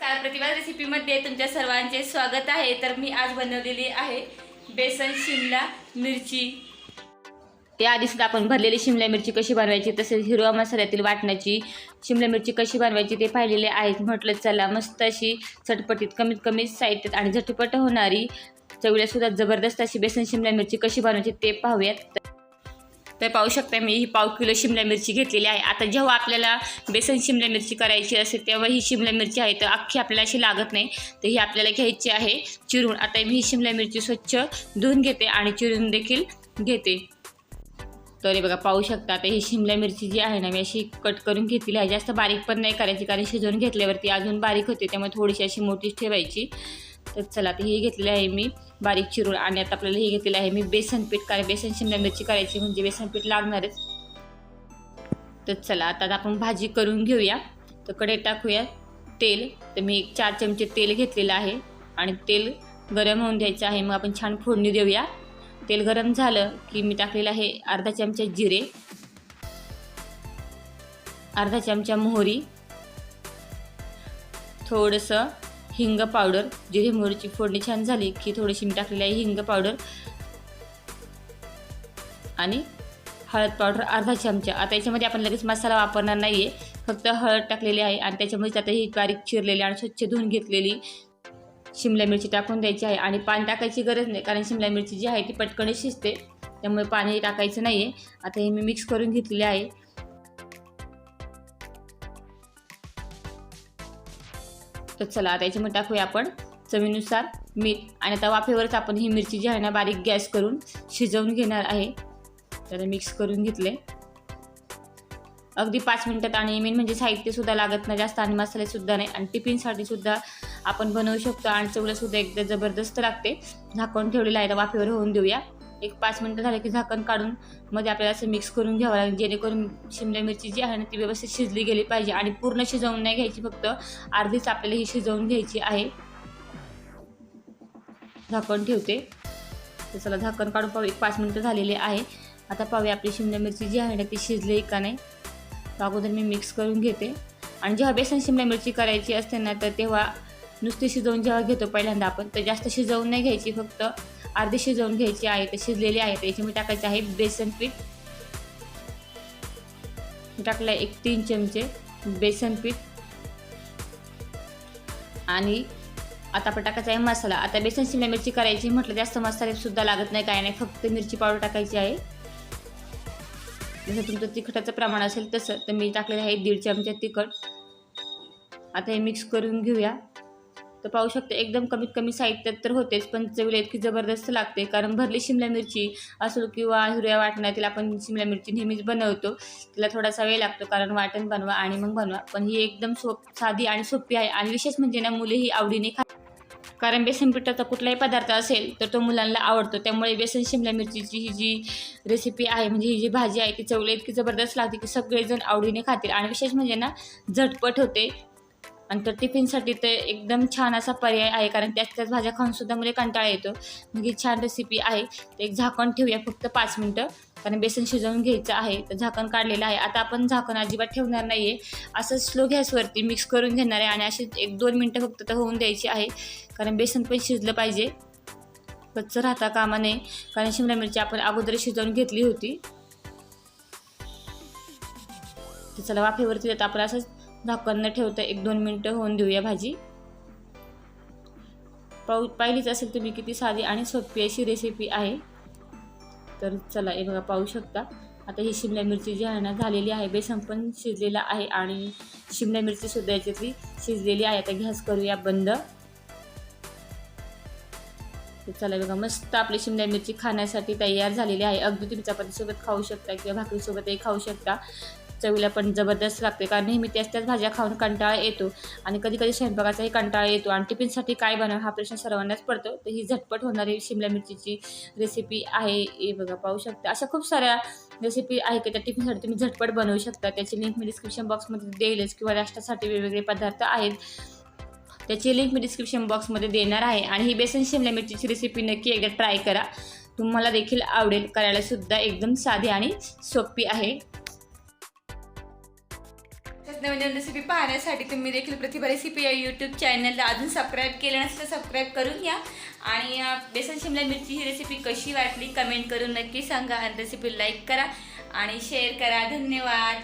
काल प्रतिभा रेसिपीमध्ये तुमच्या सर्वांचे स्वागत आहे. तर मी आज बनवलेली आहे बेसन शिमला मिरची. त्याआधी सुद्धा आपण भरलेली शिमला मिरची कशी बनवायची तसेच हिरवा मसाल्यातील वाटण्याची शिमला मिरची कशी बनवायची ते पाहिलेले आहेत. म्हटलं चला मस्त अशी चटपटीत कमीत कमी साहित्यात आणि झटपट होणारी चवीला सुद्धा जबरदस्त अशी बेसन शिमला मिरची कशी बनवायची ते पाहूयात. तर पाहू शकता मी ही पाव किलो शिमला मिरची घेतलेली आहे. आता जेव्हा आपल्याला बेसन शिमला मिरची करायची असेल तेव्हा ही शिमला मिरची आहे तर अख्खी आपल्याला अशी लागत नाही. तर ही आपल्याला घ्यायची आहे चिरून. आता मी ही शिमला मिरची स्वच्छ धुवून घेते आणि चिरून देखील घेते. तर बघा पाहू शकता आता ही शिमला मिरची जी आहे ना मी अशी कट करून घेतलेली आहे. जास्त बारीक पण नाही करायची कारण शिजवून घेतल्यावरती अजून बारीक होते त्यामुळे थोडीशी अशी मोठीच ठेवायची. तर चला आता ही घेतलेली आहे मी बारीक चिरूळ आणि आता आपल्याला हे घेतलेलं आहे मी बेसन पीठ कारण बेसन शिमला मिरची करायची म्हणजे बेसन पीठ लागणारच तर चला आता आपण भाजी करून घेऊया. तर कडे टाकूया तेल. तर मी एक चार चमचे तेल घेतलेलं आहे आणि तेल गरम होऊन द्यायचं आहे. मग आपण छान फोडणी देऊया. तेल गरम झालं की मी टाकलेलं आहे अर्धा चमचा जिरे अर्धा चमचा मोहरी थोडंसं हिंग पावडर जिरे मोहरीची फोडणी छान झाली की थोडीशी मी टाकलेली आहे हिंग पावडर. आणि हळद पावडर अर्धा चमचा. आता याच्यामध्ये आपण लगेच मसाला वापरणार नाही आहे फक्त हळद टाकलेली आहे आणि त्याच्यामध्ये आता ही बारीक चिरलेली आणि स्वच्छ धुवून घेतलेली शिमला मिरची टाकून द्यायची आहे. आणि पाणी टाकायची गरज नाही कारण शिमला मिरची जी आहे ती पटकन शिजते. त्यामुळे पाणी टाकायचं नाही आहे आता हे मी मिक्स करून घेतलेले आहे. तर चला आता याच्यामध्ये टाकूया आपण. चवीनुसार मीठ आणि आता वाफेवरच आपण ही मिरची जी आहे ना बारीक गॅस करून शिजवून घेणार आहे. तर मिक्स करून घेतले. अगदी पाच मिनटात आणि मेन म्हणजे साहित्यसुद्धा लागत नाही जास्त आणि मसालेसुद्धा नाही आणि टिफिनसाठी सुद्धा आपण बनवू शकतो आणि चवलासुद्धा एकदा जबरदस्त लागते. झाकून ठेवलेलं आहे तर वाफेवर होऊन देऊया. एक पाच मिनटं झाले की झाकण काढून मध्ये आपल्याला असं मिक्स करून घ्यावं लागेल. जेणेकरून शिमला मिरची जी आहे ना ती व्यवस्थित शिजली गेली पाहिजे आणि पूर्ण शिजवून नाही घ्यायची फक्त अर्धीच आपल्याला ही शिजवून घ्यायची आहे. झाकण ठेवते. तर चला झाकण काढून पाहू. एक पाच मिनटं झालेले आहे. आता पाहूया आपली शिमला मिरची जी आहे ना ती शिजली का नाही. तर अगोदर मी मिक्स करून घेते. आणि जेव्हा बेसन शिमला मिरची करायची असते ना तर तेव्हा नुसती शिजवून जेव्हा घेतो पहिल्यांदा आपण तर जास्त शिजवून नाही घ्यायची फक्त अर्धी शिजवून घ्यायची आहे तर शिजलेली आहे तर याच्यामध्ये टाकायचे आहे बेसन पीठ. टाकलं एक तीन चमचे बेसन पीठ. आणि आता आपण टाकायचा आहे मसाला. आता बेसन शिमला मिरची करायची म्हटलं जास्त मसालेसुद्धा लागत नाही काय नाही फक्त मिरची पावडर टाकायची आहे. जसं तुमचं तिखटाचं प्रमाण असेल तसं तर मी टाकलेलं आहे दीड चमचा तिखट. आता हे मिक्स करून घेऊया. तर पाहू शकतो एकदम कमीत कमी साहित्यात तर होतेच पण चवीला इतकी जबरदस्त लागते. कारण भरली शिमला मिरची असो किंवा हिरव्या वाटण्यातील आपण शिमला मिरची नेहमीच बनवतो तिला थोडासा वेळ लागतो. कारण वाटण बनवा आणि मग बनवा. पण ही एकदम सोप साधी आणि सोपी आहे. आणि विशेष म्हणजे ना मुले ही आवडीने खा कारण बेसन पिठाचा कुठलाही पदार्थ असेल तर तो मुलांना आवडतो. त्यामुळे बेसन शिमला मिरचीची ही जी रेसिपी आहे म्हणजे ही जी भाजी आहे ती चवळी इतकी जबरदस्त लागते की सगळेजण आवडीने खातील. आणि विशेष म्हणजे ना झटपट होते. आणि तर टिफिनसाठी ते एकदम छान असा पर्याय आहे कारण त्याच त्याच भाज्या खाऊनसुद्धा मुले कंटाळा येतो. मग ही छान रेसिपी आहे. ते एक झाकण ठेवूया फक्त पाच मिनटं. कारण बेसन शिजवून घ्यायचं आहे तर झाकण काढलेलं आहे. आता आपण झाकण अजिबात ठेवणार नाही आहे असं स्लो गॅसवरती मिक्स करून घेणार आहे आणि असे एक दोन मिनटं फक्त तर होऊन द्यायची आहे. कारण बेसन पण शिजलं पाहिजे. कच्चं राहता कामा नये. कारण शिमला मिरची आपण अगोदर शिजवून घेतली होती. तर चला वाफेवरती आता आपण असंच झाकण न ठेवता. एक दोन मिनटं होऊन देऊया भाजी. पाऊ पाहिलीच असेल तुम्ही किती साधी आणि सोपी अशी रेसिपी आहे. तर चला हे बघा पाहू शकता. आता ही शिमला मिरची जी आहे ना झालेली आहे. बेसन पण शिजलेला आहे आणि शिमला मिरची सुद्धा याच्यातली शिजलेली आहे. आता गॅस करूया बंद. तर चला बघा मस्त आपली शिमला मिरची खाण्यासाठी तयार झालेली आहे. अगदी तुम्ही चपातीसोबत खाऊ शकता किंवा भाकरीसोबतही खाऊ शकता. चवीला पण जबरदस्त लागते. कारण नेहमी त्याच त्याच भाज्या खाऊन कंटाळा येतो. आणि कधी कधी स्वयंपाकाचाही कंटाळा येतो. आणि टिफिनसाठी काय बनव हा प्रश्न सर्वांनाच पडतो. तर ही झटपट होणारी शिमला मिरचीची रेसिपी आहे. हे बघा पाहू शकता. अशा खूप साऱ्या रेसिपी आहे की त्या टिफिनसाठी तुम्ही झटपट बनवू शकता. त्याची लिंक मी डिस्क्रिप्शन बॉक्समध्ये देईलच किंवा नाश्त्यासाठी वेगवेगळे पदार्थ आहेत. त्याची लिंक मी डिस्क्रिप्शन बॉक्समध्ये देणार आहे. आणि ही बेसन शिमला मिरचीची रेसिपी नक्की एकदा ट्राय करा. तुम्हाला देखील आवडेल. करायला सुद्धा एकदम साधी आणि सोपी आहे. नवीन नवीन रेसिपी पाहण्यासाठी तुम्ही देखील प्रतिभा रेसिपी या यूट्यूब चॅनलला अजून सबस्क्राईब केलं नसेल तर सबस्क्राईब करून घ्या. आणि बेसन शिमला मिरची ही रेसिपी कशी वाटली? कमेंट करून नक्की सांगा. आणि रेसिपी लाईक करा आणि शेअर करा. धन्यवाद.